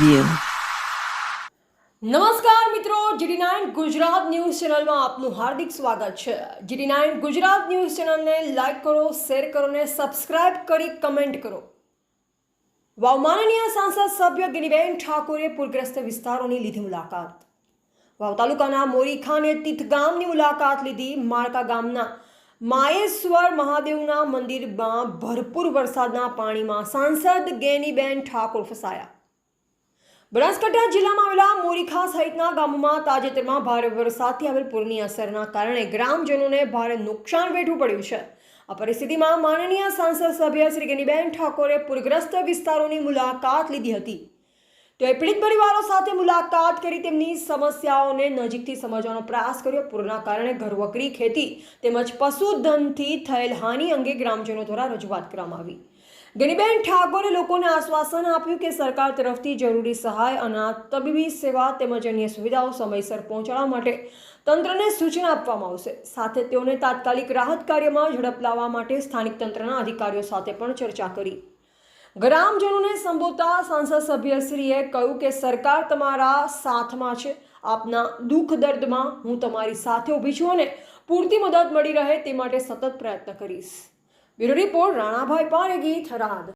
જોઈએ. નમસ્કાર મિત્રો જીડી નાઇન ગુજરાત ન્યૂઝ ચેનલમાં આપનું હાર્દિક સ્વાગત છે. જીડી નાઇન ગુજરાત ન્યૂઝ ચેનલને લાઇક કરો, શેર કરો ને સબસ્ક્રાઇબ કરી કમેન્ટ કરો. વાવ માનનીય સાંસદ સભ્ય ગિરિબેન ઠાકોરે પૂરગ્રસ્ત વિસ્તારોની લીધી મુલાકાત. વાવ તાલુકાના મોરી ખાને તીર્થ ગામની મુલાકાત લીધી માળકા ગામના માયેશ્વર મહાદેવના મંદિરમાં ભરપૂર વરસાદના પાણીમાં સાંસદ ગેનીબેન ઠાકોર ફસાયા. બનાસકાંઠા જિલ્લામાં આવેલા મોરીખા સહિતના ગામોમાં તાજેતરમાં ભારે વરસાદથી આવેલ પૂરની અસરના કારણે ગ્રામજનોને ભારે નુકસાન વેઠવું પડ્યું છે. આ પરિસ્થિતિમાં માનનીય સાંસદ સભ્ય શ્રી ગેનીબેન ઠાકોરે પૂરગ્રસ્ત વિસ્તારોની મુલાકાત લીધી હતી. તેઓએ પીડિત પરિવારો સાથે મુલાકાત કરી તેમની સમસ્યાઓને નજીકથી સમજવાનો પ્રયાસ કર્યો. પૂરના કારણે ઘરવકરી ખેતી તેમજ પશુધનથી થયેલ હાનિ અંગે ગ્રામજનો દ્વારા રજૂઆત કરવામાં આવી. ગેનીબેન ઠાકોરે લોકોને આશ્વાસન આપ્યું કે સરકાર તરફથી જરૂરી સહાય અનાજ તબીબી સેવા તેમજ અન્ય સુવિધાઓ સમયસર પહોંચાડવા માટે તંત્રને સૂચના આપવામાં આવશે. સાથે તેઓને તાત્કાલિક રાહત કાર્યમાં ઝડપ લાવવા માટે સ્થાનિક તંત્રના અધિકારીઓ સાથે પણ ચર્ચા કરી. ગ્રામજનોને સંબોધતા સાંસદ સભ્યશ્રીએ કહ્યું કે સરકાર તમારા સાથમાં છે. આપના દુઃખ દર્દમાં હું તમારી સાથે ઊભી છું અને પૂરતી મદદ મળી રહે તે માટે સતત પ્રયત્ન કરીશ. Bureau report Ranabhai Paregi Tharad.